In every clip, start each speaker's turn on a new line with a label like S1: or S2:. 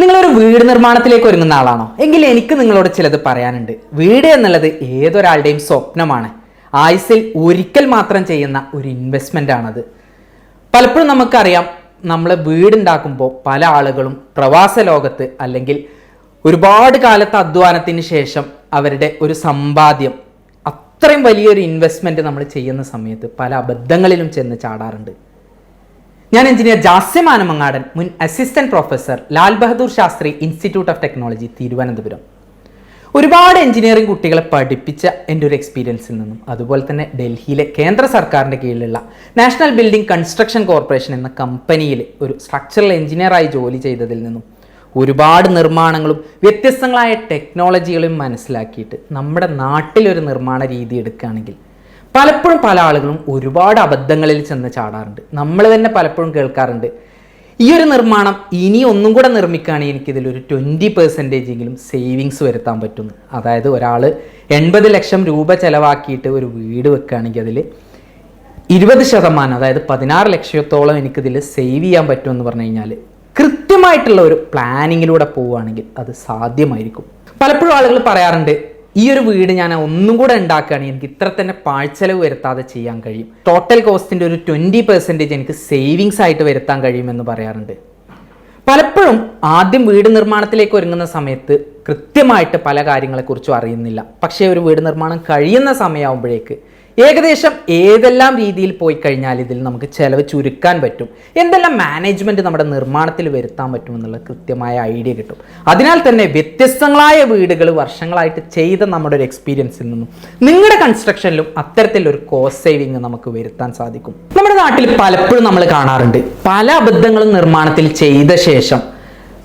S1: നിങ്ങളൊരു വീട് നിർമ്മാണത്തിലേക്ക് ഒരുങ്ങുന്ന ആളാണോ? എങ്കിൽ എനിക്ക് നിങ്ങളോട് ചിലത് പറയാനുണ്ട്. വീട് എന്നുള്ളത് ഏതൊരാളുടെയും സ്വപ്നമാണ്. ആയുസിൽ ഒരിക്കൽ മാത്രം ചെയ്യുന്ന ഒരു ഇൻവെസ്റ്റ്മെന്റ് ആണത്. പലപ്പോഴും നമുക്കറിയാം നമ്മൾ വീടുണ്ടാക്കുമ്പോൾ പല ആളുകളും പ്രവാസ ലോകത്ത് അല്ലെങ്കിൽ ഒരുപാട് കാലത്തെ അധ്വാനത്തിന് ശേഷം അവരുടെ ഒരു സമ്പാദ്യം അത്രയും വലിയൊരു ഇൻവെസ്റ്റ്മെന്റ് നമ്മൾ ചെയ്യുന്ന സമയത്ത് പല അബദ്ധങ്ങളിലും ചെന്ന് ചാടാറുണ്ട്. ഞാൻ എഞ്ചിനീയർ ജാസ്യമാനമങ്ങാടൻ മുൻ assistant professor Lal Bahadur Shastri institute of technology Thiruvananthapuram. ഒരുപാട് എഞ്ചിനീയറിംഗ് കുട്ടികളെ പഠിപ്പിച്ച എന്റെ ഒരു എക്സ്പീരിയൻസിൽ നിന്നും അതുപോലെ തന്നെ ഡൽഹിയിലെ കേന്ദ്ര സർക്കാരിന്റെ കീഴിലുള്ള നാഷണൽ ബിൽഡിംഗ് കൺസ്ട്രക്ഷൻ കോർപ്പറേഷൻ എന്ന കമ്പനിയിൽ ഒരു സ്ട്രക്ചറൽ എഞ്ചിനീയറായി ജോലി ചെയ്തതിൽ നിന്നും ഒരുപാട് നിർമ്മാണങ്ങളും വ്യത്യസ്തങ്ങളായ ടെക്നോളജികളും മനസ്സിലാക്കിയിട്ട് നമ്മുടെ നാട്ടിലൊരു നിർമ്മാണ രീതി എടുക്കുകയാണെങ്കിൽ പലപ്പോഴും പല ആളുകളും ഒരുപാട് അബദ്ധങ്ങളിൽ ചെന്ന് ചാടാറുണ്ട്. നമ്മൾ തന്നെ പലപ്പോഴും കേൾക്കാറുണ്ട്. ഈ ഒരു നിർമ്മാണം ഇനി ഒന്നും കൂടെ നിർമ്മിക്കുകയാണെങ്കിൽ എനിക്കിതിൽ ഒരു ട്വന്റി പെർസെന്റേജ് എങ്കിലും സേവിങ്സ് വരുത്താൻ പറ്റുന്നു അതായത് ഒരാൾ എൺപത് ലക്ഷം രൂപ ചിലവാക്കിയിട്ട് ഒരു വീട് വെക്കുകയാണെങ്കിൽ അതിൽ ഇരുപത് ശതമാനം അതായത് പതിനാറ് ലക്ഷത്തോളം എനിക്കിതിൽ സേവ് ചെയ്യാൻ പറ്റുമെന്ന് പറഞ്ഞു കഴിഞ്ഞാൽ കൃത്യമായിട്ടുള്ള ഒരു പ്ലാനിങ്ങിലൂടെ പോവുകയാണെങ്കിൽ അത് സാധ്യമായിരിക്കും. പലപ്പോഴും ആളുകൾ പറയാറുണ്ട് ഈ ഒരു വീട് ഞാൻ ഒന്നും കൂടെ ഉണ്ടാക്കുകയാണെങ്കിൽ എനിക്ക് ഇത്ര തന്നെ പാഴ്ചെലവ് വരുത്താതെ ചെയ്യാൻ കഴിയും. ടോട്ടൽ കോസ്റ്റിന്റെ ഒരു ട്വന്റി പെർസെന്റേജ് എനിക്ക് സേവിങ്സ് ആയിട്ട് വരുത്താൻ കഴിയുമെന്ന് പറയാറുണ്ട്. പലപ്പോഴും ആദ്യം വീട് നിർമ്മാണത്തിലേക്ക് ഒരുങ്ങുന്ന സമയത്ത് കൃത്യമായിട്ട് പല കാര്യങ്ങളെക്കുറിച്ചും അറിയുന്നില്ല. പക്ഷേ ഒരു വീട് നിർമ്മാണം കഴിയുന്ന സമയമാകുമ്പോഴേക്ക് ഏകദേശം ഏതെല്ലാം രീതിയിൽ പോയി കഴിഞ്ഞാൽ ഇതിൽ നമുക്ക് ചിലവ് ചുരുക്കാൻ പറ്റും? എന്തെല്ലാം മാനേജ്മെന്റ് നമ്മുടെ നിർമ്മാണത്തിൽ വരുത്താൻ പറ്റും എന്നുള്ള കൃത്യമായ ഐഡിയ കിട്ടും. അതിനാൽ തന്നെ വ്യത്യസ്തങ്ങളായ വീടുകൾ വർഷങ്ങളായിട്ട് ചെയ്ത നമ്മുടെ ഒരു എക്സ്പീരിയൻസിൽ നിന്നും നിങ്ങളുടെ കൺസ്ട്രക്ഷനിലും അത്തരത്തിലൊരു കോസ്റ്റ് സേവിങ് നമുക്ക് വരുത്താൻ സാധിക്കും. നമ്മുടെ നാട്ടിൽ പലപ്പോഴും നമ്മൾ കാണാറുണ്ട്. പല അബദ്ധങ്ങളും നിർമ്മാണത്തിൽ ചെയ്ത ശേഷം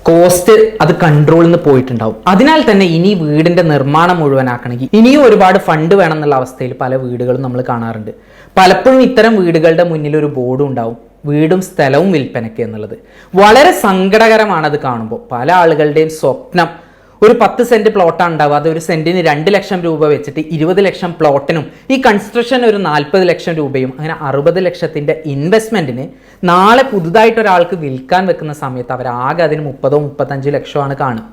S1: കോസ്റ്റ് അത് കൺട്രോളിൽ നിന്ന് പോയിട്ടുണ്ടാവും. അതിനാൽ തന്നെ ഇനി വീടിന്റെ നിർമ്മാണം മുഴുവനാക്കണമെങ്കിൽ ഇനിയും ഒരുപാട് ഫണ്ട് വേണം എന്നുള്ള അവസ്ഥയിൽ പല വീടുകളും നമ്മൾ കാണാറുണ്ട്. പലപ്പോഴും ഇത്തരം വീടുകളുടെ മുന്നിൽ ഒരു ബോർഡും ഉണ്ടാവും. വീടും സ്ഥലവും വിൽപ്പനയ്ക്ക് എന്നുള്ളത്. വളരെ സങ്കടകരമാണ് അത് കാണുമ്പോൾ. പല ആളുകളുടെയും സ്വപ്നം ഒരു പത്ത് സെന്റ് പ്ലോട്ടാണ് ഉണ്ടാവുക. അത് ഒരു സെന്റിന് രണ്ട് ലക്ഷം രൂപ വെച്ചിട്ട് ഇരുപത് ലക്ഷം പ്ലോട്ടിനും ഈ കൺസ്ട്രക്ഷൻ ഒരു നാൽപ്പത് ലക്ഷം രൂപയും അങ്ങനെ അറുപത് ലക്ഷത്തിന്റെ ഇൻവെസ്റ്റ്മെന്റിന് നാളെ പുതുതായിട്ട് ഒരാൾക്ക് വിൽക്കാൻ വെക്കുന്ന സമയത്ത് അവർ ആകെ അതിന് മുപ്പതോ മുപ്പത്തഞ്ചോ ലക്ഷമാണ് കാണുക.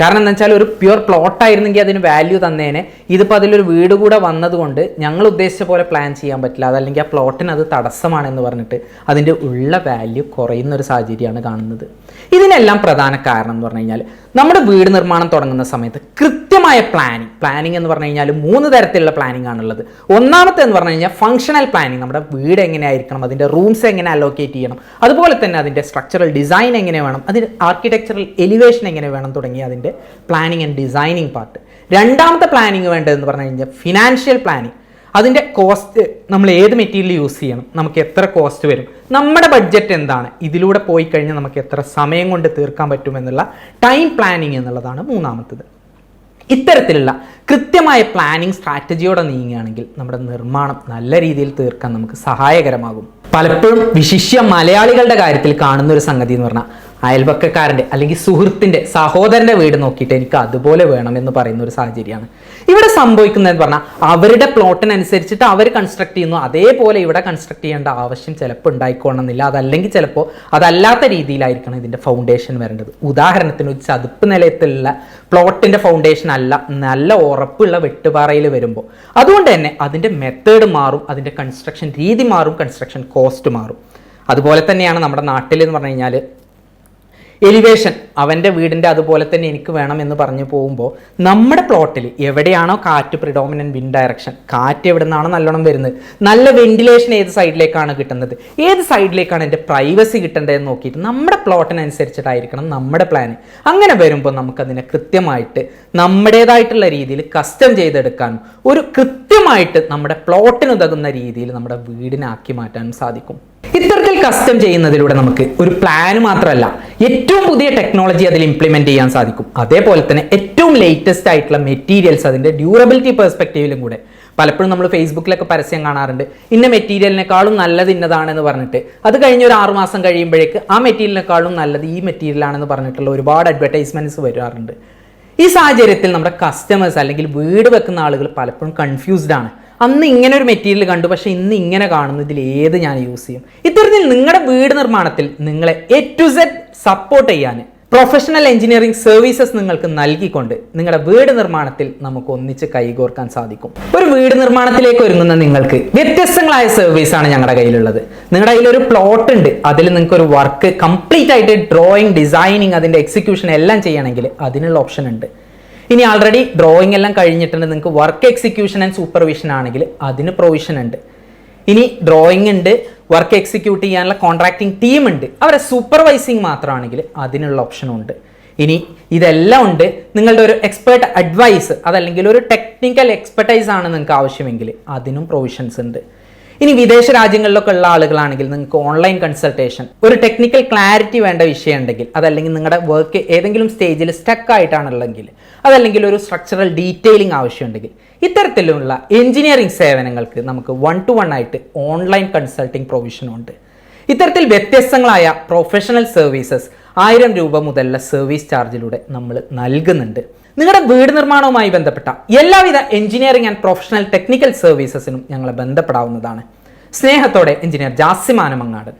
S1: കാരണം എന്താ വെച്ചാൽ ഒരു പ്യുവർ പ്ലോട്ടായിരുന്നെങ്കിൽ അതിന് വാല്യൂ തന്നേനെ. ഇതിപ്പോൾ അതിലൊരു വീട് കൂടെ വന്നതുകൊണ്ട് ഞങ്ങൾ ഉദ്ദേശിച്ച പോലെ പ്ലാൻ ചെയ്യാൻ പറ്റില്ല. അതല്ലെങ്കിൽ ആ പ്ലോട്ടിന് അത് തടസ്സമാണെന്ന് പറഞ്ഞിട്ട് അതിന്റെ ഉള്ള വാല്യൂ കുറയുന്ന ഒരു സാഹചര്യമാണ് കാണുന്നത്. ഇതിനെല്ലാം പ്രധാന കാരണം എന്ന് പറഞ്ഞു കഴിഞ്ഞാൽ നമ്മുടെ വീട് നിർമ്മാണം തുടങ്ങുന്ന സമയത്ത് കൃത്യമായ പ്ലാനിങ് പ്ലാനിങ് എന്ന് പറഞ്ഞു കഴിഞ്ഞാൽ മൂന്ന് തരത്തിലുള്ള പ്ലാനിങ് ആണുള്ളത് ഒന്നാമത്തെ എന്ന് പറഞ്ഞു കഴിഞ്ഞാൽ ഫങ്ഷണൽ പ്ലാനിങ് നമ്മുടെ വീട് എങ്ങനെയായിരിക്കണം അതിന്റെ റൂംസ് എങ്ങനെ അലോക്കേറ്റ് ചെയ്യണം അതുപോലെ തന്നെ അതിന്റെ സ്ട്രക്ചറൽ ഡിസൈൻ എങ്ങനെ വേണം അതിന്റെ ആർക്കിടെക്ചറൽ എലിവേഷൻ എങ്ങനെ വേണം തുടങ്ങി അതിന്റെ പ്ലാനിങ് ആൻഡ് ഡിസൈനിങ് പാർട്ട് രണ്ടാമത്തെ പ്ലാനിങ് വേണ്ടതെന്ന് പറഞ്ഞു കഴിഞ്ഞാൽ ഫിനാൻഷ്യൽ പ്ലാനിങ് അതിന്റെ കോസ്റ്റ് നമ്മൾ ഏത് മെറ്റീരിയൽ യൂസ് ചെയ്യണം? നമുക്ക് എത്ര കോസ്റ്റ് വരും? നമ്മുടെ ബഡ്ജറ്റ് എന്താണ്? ഇതിലൂടെ പോയി കഴിഞ്ഞാൽ നമുക്ക് എത്ര സമയം കൊണ്ട് തീർക്കാൻ പറ്റുമെന്നുള്ള ടൈം പ്ലാനിങ് എന്നുള്ളതാണ് മൂന്നാമത്തത്. ഇത്തരത്തിലുള്ള കൃത്യമായ പ്ലാനിങ് സ്ട്രാറ്റജിയോടെ നീങ്ങുകയാണെങ്കിൽ നമ്മുടെ നിർമ്മാണം നല്ല രീതിയിൽ തീർക്കാൻ നമുക്ക് സഹായകരമാകും. പലപ്പോഴും വിശിഷ്യ മലയാളികളുടെ കാര്യത്തിൽ കാണുന്ന ഒരു സംഗതി എന്ന് പറഞ്ഞാൽ അയൽപക്കക്കാരന്റെ അല്ലെങ്കിൽ സുഹൃത്തിന്റെ സഹോദരന്റെ വീട് നോക്കിയിട്ട് എനിക്ക് അതുപോലെ വേണം എന്ന് പറയുന്ന ഒരു സാഹചര്യമാണ്. ഇവിടെ സംഭവിക്കുന്നതെന്ന് പറഞ്ഞാൽ അവരുടെ പ്ലോട്ടിനനുസരിച്ചിട്ട് അവർ കൺസ്ട്രക്ട് ചെയ്യുന്നു. അതേപോലെ ഇവിടെ കൺസ്ട്രക്ട് ചെയ്യേണ്ട ആവശ്യം ചിലപ്പോൾ ഉണ്ടായിക്കോണമെന്നില്ല അതല്ലെങ്കിൽ ചിലപ്പോൾ അതല്ലാത്ത രീതിയിലായിരിക്കണം ഇതിന്റെ ഫൗണ്ടേഷൻ വരേണ്ടത്. ഉദാഹരണത്തിന് ഒരു ചതുപ്പ് നിലയത്തിലുള്ള പ്ലോട്ടിന്റെ ഫൗണ്ടേഷൻ അല്ല നല്ല ഉറപ്പുള്ള വെട്ടുപാറയിൽ വരുമ്പോൾ. അതുകൊണ്ട് തന്നെ അതിന്റെ മെത്തേഡ് മാറും അതിന്റെ കൺസ്ട്രക്ഷൻ രീതി മാറും കൺസ്ട്രക്ഷൻ കോസ്റ്റ് മാറും. അതുപോലെ തന്നെയാണ് നമ്മുടെ നാട്ടിൽ എന്ന് പറഞ്ഞു കഴിഞ്ഞാൽ എലിവേഷൻ അവന്റെ വീടിന്റെ അതുപോലെ തന്നെ എനിക്ക് വേണം എന്ന് പറഞ്ഞു പോകുമ്പോൾ നമ്മുടെ പ്ലോട്ടിൽ എവിടെയാണോ കാറ്റ് പ്രിഡോമിനൻ വിൻഡ് ഡയറക്ഷൻ കാറ്റ് എവിടെ നിന്നാണോ നല്ലോണം വരുന്നത്. നല്ല വെന്റിലേഷൻ ഏത് സൈഡിലേക്കാണ് കിട്ടുന്നത്? ഏത് സൈഡിലേക്കാണ് എന്റെ പ്രൈവസി കിട്ടേണ്ടതെന്ന് നോക്കിയിട്ട് നമ്മുടെ പ്ലോട്ടിനനുസരിച്ചിട്ടായിരിക്കണം നമ്മുടെ പ്ലാൻ അങ്ങനെ വരുമ്പോൾ നമുക്കതിനെ കൃത്യമായിട്ട് നമ്മുടേതായിട്ടുള്ള രീതിയിൽ കസ്റ്റം ചെയ്തെടുക്കാനും ഒരു കൃത്യമായിട്ട് നമ്മുടെ പ്ലോട്ടിന് ഉതകുന്ന രീതിയിൽ നമ്മുടെ വീടിനാക്കി മാറ്റാനും സാധിക്കും. ഇത്തരത്തിൽ കസ്റ്റം ചെയ്യുന്നതിലൂടെ നമുക്ക് ഒരു പ്ലാൻ മാത്രമല്ല ഏറ്റവും പുതിയ ടെക്നോളജി അതിൽ ഇംപ്ലിമെന്റ് ചെയ്യാൻ സാധിക്കും. അതേപോലെ തന്നെ ഏറ്റവും ലേറ്റസ്റ്റ് ആയിട്ടുള്ള മെറ്റീരിയൽസ് അതിന്റെ ഡ്യൂറബിലിറ്റി പെർസ്പെക്റ്റീവിലും കൂടെ. പലപ്പോഴും നമ്മൾ ഫേസ്ബുക്കിലൊക്കെ പരസ്യം കാണാറുണ്ട് ഇന്ന മെറ്റീരിയലിനേക്കാളും നല്ലത് ഇന്നതാണെന്ന് പറഞ്ഞിട്ട്. അത് കഴിഞ്ഞ ഒരു ആറ് മാസം കഴിയുമ്പോഴേക്ക് ആ മെറ്റീരിയലിനേക്കാളും നല്ലത് ഈ മെറ്റീരിയലാണെന്ന് പറഞ്ഞിട്ടുള്ള ഒരുപാട് അഡ്വർടൈസ്മെന്റ്സ് വരാറുണ്ട്. ഈ സാഹചര്യത്തിൽ നമ്മുടെ കസ്റ്റമേഴ്സ് അല്ലെങ്കിൽ വീട് വെക്കുന്ന ആളുകൾ പലപ്പോഴും കൺഫ്യൂസ്ഡ് ആണ്. അന്ന് ഇങ്ങനെ ഒരു മെറ്റീരിയൽ കണ്ടു പക്ഷേ ഇന്ന് ഇങ്ങനെ കാണുന്നു ഇതിൽ ഏത് ഞാൻ യൂസ് ചെയ്യും? ഇത്തരത്തിൽ നിങ്ങളുടെ വീട് നിർമ്മാണത്തിൽ നിങ്ങളെ എ ടു സെഡ് സപ്പോർട്ട് ചെയ്യാൻ പ്രൊഫഷണൽ എഞ്ചിനീയറിംഗ് സർവീസസ് നിങ്ങൾക്ക് നൽകിക്കൊണ്ട് നിങ്ങളുടെ വീട് നിർമ്മാണത്തിൽ നമുക്ക് ഒന്നിച്ച് കൈകോർക്കാൻ സാധിക്കും. ഒരു വീട് നിർമ്മാണത്തിലേക്ക് ഒരുങ്ങുന്ന നിങ്ങൾക്ക് വ്യത്യസ്തങ്ങളായ ആണ് ഞങ്ങളുടെ കയ്യിലുള്ളത്. നിങ്ങളുടെ കയ്യിൽ ഒരു പ്ലോട്ട് ഉണ്ട്. അതിൽ നിങ്ങൾക്ക് ഒരു വർക്ക് കംപ്ലീറ്റ് ആയിട്ട് ഡ്രോയിങ് ഡിസൈനിങ് അതിന്റെ എക്സിക്യൂഷൻ എല്ലാം ചെയ്യണമെങ്കിൽ അതിനുള്ള ഓപ്ഷൻ ഉണ്ട്. ഇനി ആൾറെഡി ഡ്രോയിങ് എല്ലാം കഴിഞ്ഞിട്ടുണ്ട്. നിങ്ങൾക്ക് വർക്ക് എക്സിക്യൂഷൻ ആൻഡ് സൂപ്പർവിഷൻ ആണെങ്കിൽ അതിന് പ്രൊവിഷൻ ഉണ്ട്. ഇനി ഡ്രോയിങ് ഉണ്ട് വർക്ക് എക്സിക്യൂട്ട് ചെയ്യാനുള്ള കോൺട്രാക്ടിങ് ടീം ഉണ്ട്. അവരെ സൂപ്പർവൈസിങ് മാത്രമാണെങ്കിൽ അതിനുള്ള ഓപ്ഷനും ഉണ്ട്. ഇനി ഇതെല്ലാം ഉണ്ട്. നിങ്ങളുടെ ഒരു എക്സ്പേർട്ട് അഡ്വൈസ് അതല്ലെങ്കിൽ ഒരു ടെക്നിക്കൽ എക്സ്പെർട്ടൈസ് ആണ് നിങ്ങൾക്ക് ആവശ്യമെങ്കിൽ അതിനും പ്രൊവിഷൻസ് ഉണ്ട്. ഇനി വിദേശ രാജ്യങ്ങളിലൊക്കെ ഉള്ള ആളുകളാണെങ്കിൽ നിങ്ങൾക്ക് ഓൺലൈൻ കൺസൾട്ടേഷൻ ഒരു ടെക്നിക്കൽ ക്ലാരിറ്റി വേണ്ട വിഷയം ഉണ്ടെങ്കിൽ അതല്ലെങ്കിൽ നിങ്ങളുടെ വർക്ക് ഏതെങ്കിലും സ്റ്റേജിൽ സ്റ്റക്ക് ആയിട്ടാണുള്ളെങ്കിൽ അതല്ലെങ്കിൽ ഒരു സ്ട്രക്ചറൽ ഡീറ്റെയിലിംഗ് ആവശ്യമുണ്ടെങ്കിൽ ഇത്തരത്തിലുള്ള എഞ്ചിനീയറിംഗ് സേവനങ്ങൾക്ക് നമുക്ക് വൺ ടു വൺ ആയിട്ട് ഓൺലൈൻ കൺസൾട്ടിംഗ് പ്രൊവിഷനും ഉണ്ട്. ഇത്തരത്തിൽ വ്യത്യസ്തങ്ങളായ പ്രൊഫഷണൽ സർവീസസ് ആയിരം രൂപ മുതലുള്ള സർവീസ് ചാർജിലൂടെ നമ്മൾ നൽകുന്നുണ്ട്. നിങ്ങളുടെ വീട് നിർമ്മാണവുമായി ബന്ധപ്പെട്ട എല്ലാവിധ എഞ്ചിനീയറിംഗ് ആൻഡ് പ്രൊഫഷണൽ ടെക്നിക്കൽ സർവീസസിനും ഞങ്ങളെ ബന്ധപ്പെടാവുന്നതാണ്. സ്നേഹത്തോടെ എഞ്ചിനീയർ ജാസിമാനമങ്ങാടൻ